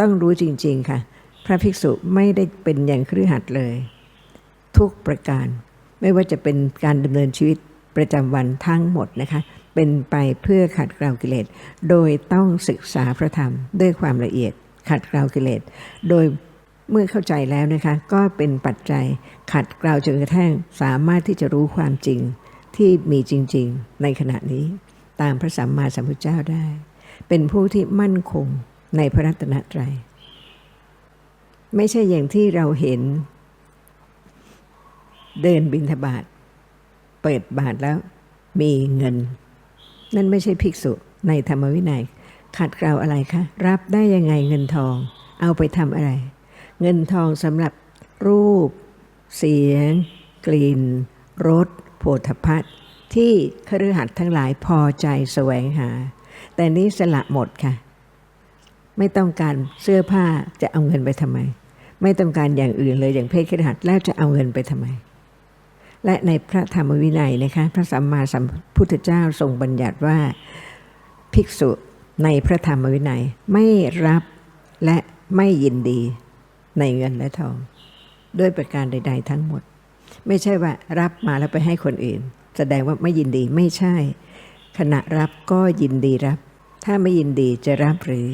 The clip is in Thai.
ต้องรู้จริง ๆ ค่ะ พระภิกษุไม่ได้เป็นอย่างครือหัดเลย ทุกประการ ไม่ว่าจะเป็นการดำเนินชีวิตประจำวันทั้งหมดนะคะ เป็นไปเพื่อขัดเกลากิเลส โดยต้องศึกษาพระธรรมด้วยความละเอียดขัดเกลากิเลส โดยเมื่อเข้าใจแล้วนะคะ ก็เป็นปัจจัยขัดเกลาจนกระทั่งสามารถที่จะรู้ความจริงที่มีจริง ๆ ในขณะนี้ ตามพระสัมมาสัมพุทธเจ้าได้ เป็นผู้ที่มั่นคง ในพระรัตนตรัย ไม่ใช่อย่างที่เราเห็น เดินบินทบาทเปิดบาทแล้วมีเงิน นั่นไม่ใช่ภิกษุในธรรมวินัยขัดเกลาอะไรคะ รับได้ยังไงเงินทอง เอาไปทำอะไร เงินทองสำหรับรูป เสียง กลิ่นรสโผฏฐพัทที่คฤหัสถ์ทั้งหลายพอใจแสวงหา แต่นี้สละหมดค่ะ ไม่ต้องการเสื้อผ้าจะเอาเงินไปทำไม ไม่ต้องการอย่างอื่นเลยอย่างเพศคฤหัสแล้วจะเอาเงินไปทำไม และในพระธรรมวินัยนะคะพระสัมมาสัมพุทธเจ้าทรงบัญญัติว่าภิกษุในพระธรรมวินัยไม่รับและไม่ยินดีในเงินและทอง ด้วยประการใด ๆ ทั้งหมด ไม่ใช่ว่ารับมาแล้วไปให้คนอื่น แสดงว่าไม่ยินดีไม่ใช่ ขณะรับก็ยินดีรับ ถ้าไม่ยินดีจะรับหรือ